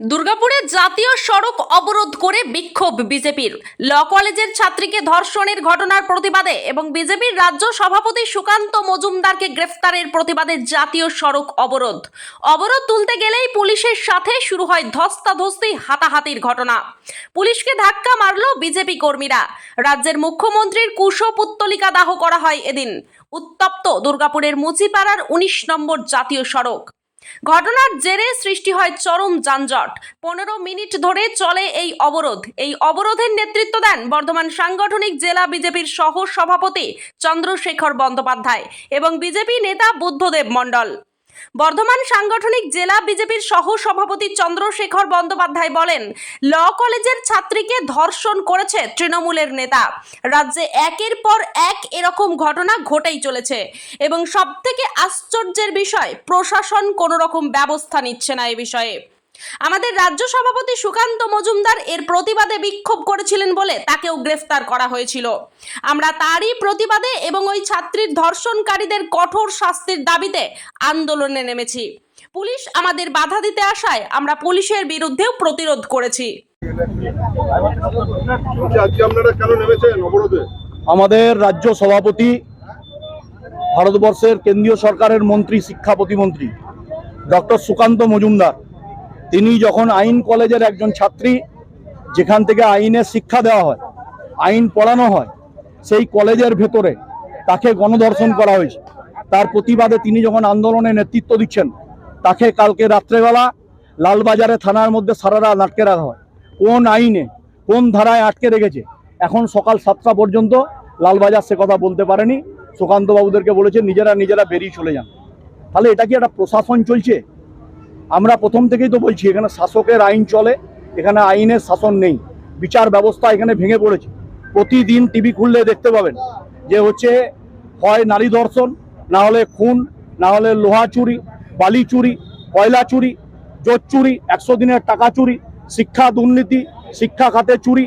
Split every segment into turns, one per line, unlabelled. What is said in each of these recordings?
দুর্গাপুরে জাতীয় সড়ক অবরোধ করে বিক্ষোভ বিজেপির। ল কলেজের ছাত্রীকে ধর্ষণের ঘটনার প্রতিবাদে এবং বিজেপির রাজ্য সভাপতি সুকান্ত মজুমদারকে গ্রেফতারের প্রতিবাদে জাতীয় সড়ক অবরোধ। অবরোধ তুলতে গেলেই পুলিশের সাথে শুরু হয় ধস্তাধস্তি, হাতাহাতির ঘটনা। পুলিশকে ধাক্কা মারল বিজেপি কর্মীরা। রাজ্যের মুখ্যমন্ত্রীর কুশপুত্তলিকা দাহ করা হয় এদিন। উত্তপ্ত দুর্গাপুরের মুচিপাড়ার উনিশ নম্বর জাতীয় সড়ক। ঘটনার জেরে সৃষ্টি হয় চরম যানজট। পনেরো মিনিট ধরে চলে এই অবরোধ। এই অবরোধের নেতৃত্ব দেন বর্ধমান সাংগঠনিক জেলা বিজেপির সহ সভাপতি চন্দ্রশেখর বন্দ্যোপাধ্যায় এবং বিজেপি নেতা বুদ্ধদেব মণ্ডল। বর্ধমান সাংগঠনিক জেলা বিজেপির সহ সভাপতি চন্দ্রশেখর বন্দ্যোপাধ্যায় বলেন, ল কলেজের ছাত্রীকে ধর্ষণ করেছে তৃণমূলের নেতা। রাজ্যে একের পর এক এরকম ঘটনা ঘটেই চলেছে এবং সবথেকে আশ্চর্যের বিষয়, প্রশাসন কোনো রকম ব্যবস্থা নিচ্ছে না এ বিষয়ে। আমাদের রাজ্য সভাপতি সুকান্ত মজুমদার এর প্রতিবাদে বিক্ষোভ করেছিলেন বলে তাকেও গ্রেফতার করা হয়েছিল। আমরা তারই প্রতিবাদে এবং ওই ছাত্রীর ধর্ষণকারীদের কঠোর শাস্তির দাবিতে আন্দোলনে নেমেছি। পুলিশ আমাদের বাধা দিতে আসায় আমরা পুলিশের বিরুদ্ধেও প্রতিরোধ করেছি।
অবরোধে?
আমাদের রাজ্য সভাপতি ভারতবর্ষের কেন্দ্রীয় সরকারের মন্ত্রী শিক্ষা প্রতিমন্ত্রী ডক্টর সুকান্ত মজুমদার। তিনি যখন আইন কলেজের একজন ছাত্রী, যেখান থেকে আইনের শিক্ষা দেওয়া হয়, আইন পড়ানো হয়, সেই কলেজের ভেতরে তাকে গণধর্ষণ করা হয়েছে। তার প্রতিবাদে তিনি যখন আন্দোলনে নেতৃত্ব দিচ্ছেন, তাকে কালকে রাত্রেবেলা লালবাজারে থানার মধ্যে সারা রাত আটকে রাখা হয়। কোন আইনে, কোন ধারায় আটকে রেখেছে? এখন সকাল সাতটা পর্যন্ত লালবাজার সে কথা বলতে পারেনি। সুকান্ত বাবুদেরকে বলেছে, নিজেরা নিজেরা বেরিয়ে চলে যান। তাহলে এটা কি একটা প্রশাসন চলছে? আমরা প্রথম থেকেই তো বলছি, এখানে শাসকের আইন চলে, এখানে আইনের শাসন নেই। বিচার ব্যবস্থা এখানে ভেঙে পড়েছে। প্রতিদিন টিভি খুললে দেখতে পাবেন যে হচ্ছে হয় নারী ধর্ষণ না হলে খুন, না হলে লোহা চুরি, বালি চুরি, কয়লা চুরি জোট চুরি, একশো দিনের টাকা চুরি, শিক্ষা দুর্নীতি, শিক্ষা খাতে চুরি,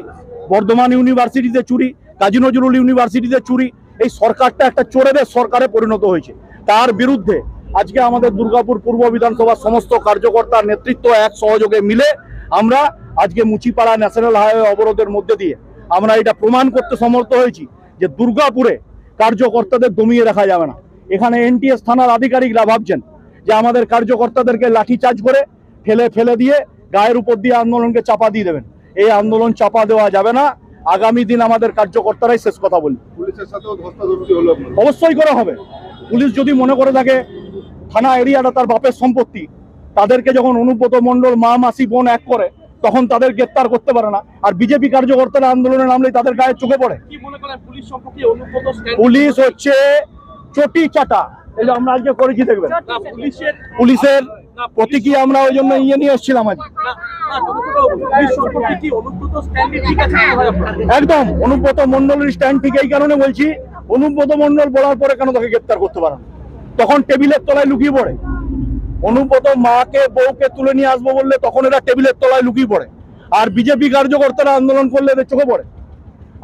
বর্ধমান ইউনিভার্সিটিতে চুরি, কাজী নজরুল ইউনিভার্সিটিতে চুরি, এই সরকারটা একটা চোরেদের সরকারে পরিণত হয়েছে। তার বিরুদ্ধে আজকে আমাদের দুর্গাপুর পূর্ব বিধানসভার সমস্ত কার্যকর্তার নেতৃত্ব এক সহযোগে মিলে আমরা আজকে মুচিপাড়া ন্যাশনাল হাইওয়ে অবরোধের মধ্যে দিয়ে আমরা এটা প্রমাণ করতে সমর্থ হয়েছি যে দুর্গাপুরে কার্যকর্তাদের দমিয়ে রাখা যাবে না। এখানে এনটিএস থানার আধিকারিকরা ভাবছেন যে আমাদের কার্যকর্তাদেরকে লাঠিচার্জ করে ফেলে ফেলে দিয়ে গায়ের উপর দিয়ে আন্দোলনকে চাপা দিয়ে দেবেন। এই আন্দোলন চাপা দেওয়া যাবে না। আগামী দিন আমাদের কার্যকর্তারাই শেষ কথা
পুলিশের আপনার
অবশ্যই করা হবে। পুলিশ যদি মনে করে থাকে থানা এরিয়াটা তার বাপের সম্পত্তি। তাদেরকে যখন অনুব্রত মণ্ডল মা মাসি বোন এক করে তখন তাদের গ্রেপ্তার করতে পারে না। আর বিজেপি কার্যকর্তারা আন্দোলনে নামলে তাদের গায়ে চোখে পড়ে।
পুলিশ
হচ্ছে চটি চাটা। এই যে আমরা আজকে করেছি দেখবেন।
পুলিশের
প্রতীকী আমরা ওই জন্য ইয়ে নিয়ে এসেছিলাম আজ? একদম অনুব্রত মন্ডলের স্ট্যান্ড ঠিক এই কারণে বলছি অনুব্রত মন্ডল বলার পরে কেন তাকে গ্রেপ্তার করতে পারে না? তখন টেবিলের তলায় লুকিয়ে পড়ে। অনুব্রত মাকে, বউকে তুলে নিয়ে আসব বললে তখন এরা টেবিলের তলায় লুকিয়ে পড়ে। আর বিজেপি কার্যকর্তারা আন্দোলন করলে এদের চোখে পড়ে।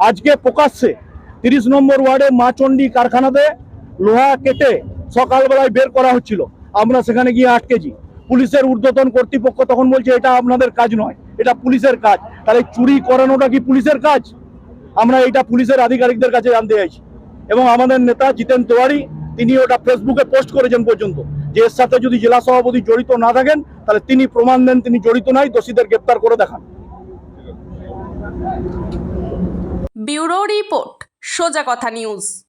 আজকে প্রকাশ্যে তিরিশ নম্বর ওয়ার্ডে মা চণ্ডী কারখানাতে লোহা কেটে সকালবেলায় বের করা হচ্ছিল। আমরা সেখানে গিয়ে আটকেছি পুলিশের ঊর্ধ্বতন কর্তৃপক্ষ তখন বলছে, এটা আপনাদের কাজ নয়, এটা পুলিশের কাজ। তাহলে চুরি করানোটা কি পুলিশের কাজ? আমরা এটা পুলিশের আধিকারিকদের কাছে জানতে চাইছি। এবং আমাদের নেতা জিতেন তেওয়ারি তিনি ওটা ফেসবুকে পোস্ট করেছেন পর্যন্ত। যে এর সাথে যদি জেলা সভাপতি জড়িত না থাকেন, তাহলে তিনি প্রমাণ দেন তিনি জড়িত নাই, দোষীদের গ্রেপ্তার করে দেখান।
ব্যুরো রিপোর্ট, সোজা কথা নিউজ।